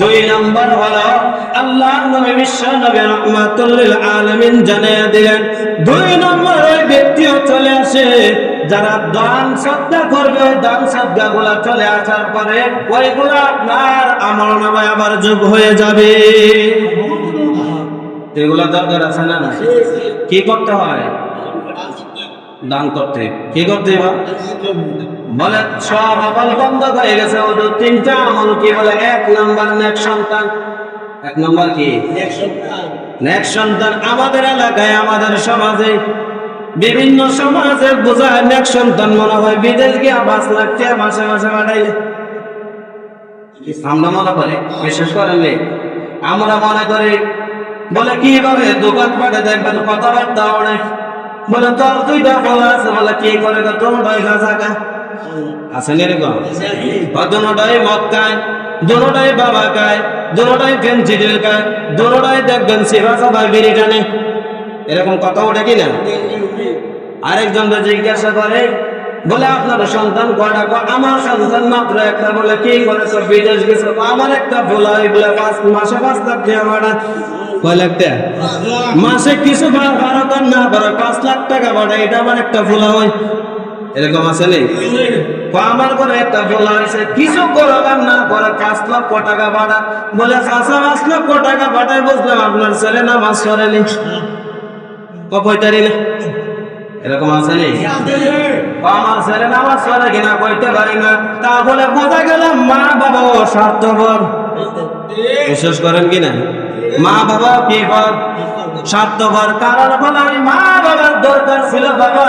দুই নম্বর হলো আল্লাহ নবী বিশ্ব নবী রহমাতুল্লিল আলামিন জানিয়ে দিলেন, দুই নম্বর ওই ব্যক্তিও চলে আসে যারা দান সদ্গা করবে। দান সদ্গা গুলা চলে আসার পরে ওইগুলো আপনার আমল নামায় আবার যোগ হয়ে যাবে। এগুলা দরকার আছে না? কি করতে হয়? দান করতে। কি করতে বলে সব আমল বন্ধ হয়ে গেছে ওদের তিনটা আমল কি বলে? এক নম্বর নেক সন্তান। এক নম্বর কি? নেক সন্তান। আমাদের এলাকায় আমাদের সমাজে বিভিন্ন সমাজে বোঝায় নেক সন্তান মনে হয়। বিদেশ গিয়ে পাঁচ লাখ টাকা মাসে মাসে বাড়াইলে আমরা মনে করি বিশেষ করে নেই আমরা মনে করি বলে কীভাবে দোকান পাটে দেখবেন কথাবার্তা অনেক। বলে তোর দুইটা বলা আছে বলে কি করে তোর ভাই গাছা আছে নি এরকম দুটাই মদ খায় দুটাই বাবা খায় দুটাই ফেন্সিডিল খায় দুটাই দেখবেন সেবা সবাই বেরিয়ে টানে। এরকম কথা ওঠে কি না? আরেকজন জিজ্ঞাসা করে বলে আপনার সন্তান কয়টা কয়? আমার সন্তান মাত্র একটা। বলে কি করেছ? বিদেশ গেছো? আমার একটা ভুল। বলে পাঁচ মাসে পাঁচ লাখ টাকা ভাড়া। কয় লাখ টাকা? মাসে কিছু ভাড়া কর না ভাড়া পাঁচ লাখ টাকা ভাড়া এটা আমার একটা ভুল হয়। এরকম আছে নেই আমার করে একটা ভুল হয়েছে কিছু করলাম না করে পাঁচ লক্ষ টাকা ভাড়া। বলে চাষা পাঁচ লক্ষ টাকা ভাড়ায় বুঝলাম আপনার ছেলে নামাজ করেনি কয়টারি না। এরকম আছে নেই আমার ছেলে নামাজ পড়ে কিনা কইতে পারি না। তাহলে বোঝা গেলাম মা বাবা ও স্বার্থপর বিশ্বাস করেন কিনা মা বাবা কি পর স্বার্থপর কারণ বলে মা বাবার দরকার ছিল বাবা।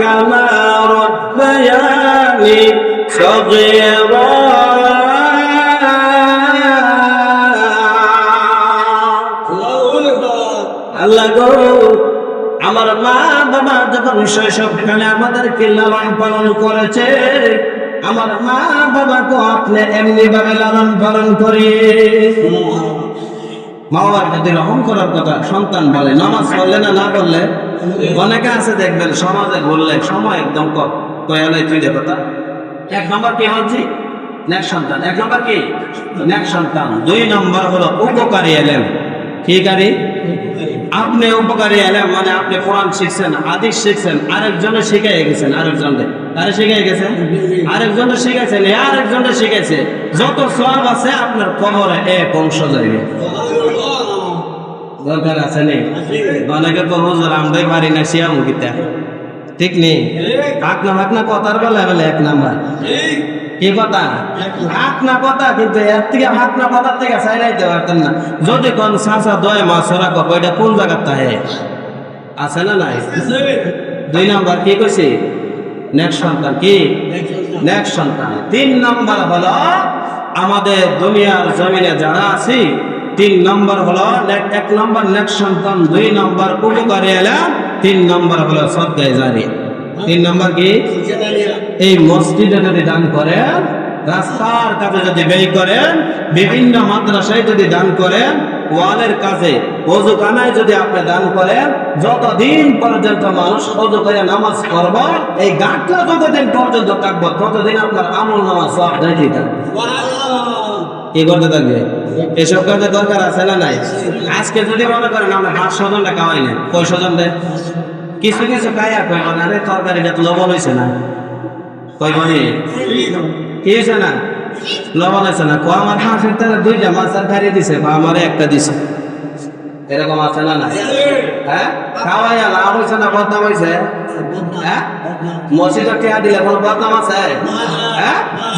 কামা রব্বায়ানি সগীরা আল্লাহ গো আমার মা বাবা যখন শৈশবকালে আমাদেরকে লালন পালন করেছে আমার মা বাবাকে আপনি এমনি ভাবে লালন পালন করি। বাবার কথা সন্তান নামাজ পড়লে না না অনেকে আছে দেখবেন, সমাজে বললে কথা এক কি সন্তান। এক নম্বর কি? সন্তান। দুই নম্বর হলো উপকারী এলেম। কি কারি? আপনি উপকারী এলেন মানে আপনি কোরআন শিখছেন, হাদিস শিখছেন আরেকজনে শিখাই গেছেন আরেকজনে আরে শিখাই গেছেন? আরেকজনে শিখাইছেন আরেকজনে শিখাইছে। যত সব আছে আপনার কবরে এক অংশ যাইবে। দরকার আছে নেই অনেকে তো হুজুর, আমরাই পারি না শিয়া মুখিতা ঠিক নেই হাক না হাক না, কথার বেলা বলে এক নাম্বার। কি কথা? হাক না, কথা, কিন্তু এর থেকে হাক না, কথার থেকে চাইলাইতে পারতেন না। যদি কোন সাসা দয় মাছ ওরা করব এটা কোন জায়গার তাহে আছে না নাই? দুই নাম্বার, কি কইছি? নেক্সট সন্তান কি? নেক্সট সন্তান। তিন নাম্বার হলো, আমাদের দুনিয়ার জমিনে যারা আছি তিন নম্বর হলো এক নম্বর নেক্সট সন্তান দুই নম্বর উপকারী এলাম তিন নম্বর হলো সদ্গায় জারি। তিন নম্বর কি? এই মসজিদে যদি দান করেন, রাস্তার কাছে যদি ব্যয় করেন, বিভিন্ন মাদ্রাসায় যদি দান করেন, ওয়ালের কাছে অজু কানায় যদি আপনি দান করেন, যতদিন পর্যন্ত মানুষ অজু করে নামাজ করব এই গাঁটটা যতদিন পর্যন্ত থাকব, ততদিন আপনার আমল নামাজ সব দাঁড়িয়ে থাকবে। কি করতে থাকবে? এসব কাজে দরকার আছে না নাই? আজকে যদি মনে করেন আমরা পাঁচ স্বজন টাকা হয় না। কয় স্বজন দেয়? কিছু কিছু কয় মানে আরে তরকারিটা তো লবণ হয়েছে না। কয় বলি কি হয়েছে না? লবণ হয়েছে না। কয় আমার হাঁসের তারা দুইটা মাছ আর খাইয়ে দিছে বা আমারে একটা দিছে। এরকম আছে না না হ্যাঁ? খাওয়াই লাভ হয়েছে না বদনাম হয়েছে হ্যাঁ? মসজিদে টেয়া দিলে কোনো বদনাম আছে?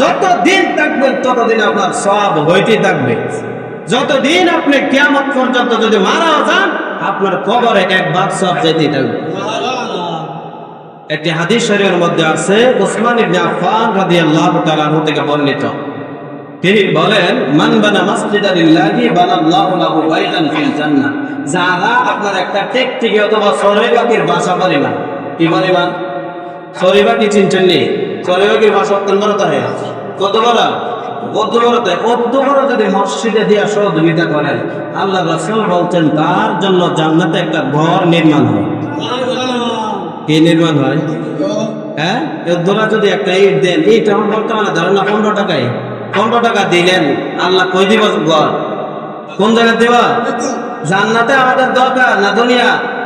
হ্যাঁ যতদিন থাকবেন ততদিন আপনার সব হইতে থাকবে। যতদিন আপনি কেমন পর্যন্ত যদি মারা যান, আপনার কবরে এক ভাগ সব যেতেই থাকবে। একটি হাদিস শরীফের মধ্যে আছে, উসমান ইবনে আফফান রাদিয়াল্লাহু তাআলা থেকে বর্ণিত। তিনি বলেন, মান বানা মাসজিদা লিল্লাহি বানাল্লাহু লাহু বাইতান ফিল জান্নাহ। যারা আপনার একটা টেকটিকি অথবা সরেবাকির বাসা পরিমাণ কি পরিমাণ সরেবাকি চিনছেন নি? সরেবাকির বাসা অত্যন্ত তাই কত দিয়া সহযোগিতা করেন আল্লাহ বলছেন, তার জন্য একটা ঘর নির্মাণ হয়। হয়? হ্যাঁ? যদি একটা ইট দেন না, পনেরো টাকায়। পনেরো টাকা দিলেন, আল্লাহ কই দিব ঘর? কোন জায়গায় দেওয়া? জান্নাতে আমাদের দরকার না দুনিয়া?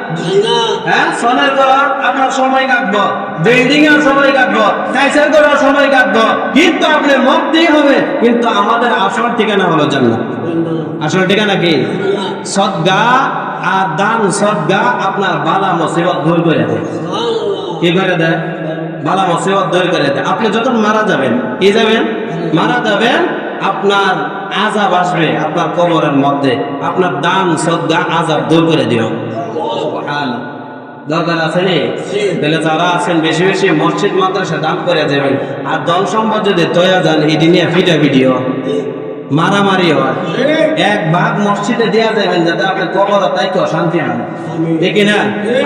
হ্যাঁ সোনার আপনার সময় কাটবো। বিল্ডিং এর সময় কাটবো। টাইসের সময় কাটবো। কিন্তু আপনি মরতেই হবে। কিন্তু আমাদের আসল ঠিকানা হলো জান্নাত। আসল ঠিকানা কি? সদ্গা আর দান সদ্গা আপনার বালা মুসিবত দূর করে দেয়। কি করে দেয়? বালা মুসিবত দূর করে দেয়। আপনি যখন মারা যাবেন কি যাবেন? মারা যাবেন আপনার আজাব আসবে আপনার কবরের মধ্যে। আপনার দান সদ্গা আজাব দূর করে দিও। দরকার আছে নি? তাহলে যারা আছেন বেশি বেশি মসজিদ মাদ্রাসা দান করে যাবেন। আর দল সম্পদ যদি তৈয়া যান এটি নিয়ে ভিডিও ভিডিও। মারামারি হয়। এক ভাগ মসজিদে দেওয়া যাবেন যাতে আপনি কবর তাই তো শান্তি হয় ঠিক না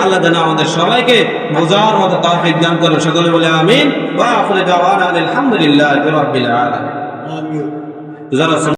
আল্লাহ যেন আমাদের সবাইকে বোঝার মতো তৌফিক দান করেন। সকলে বলে আমিন। ওয়া আখিরু দাওয়ানা আলহামদুলিল্লাহি রাব্বিল আলামিন। যারা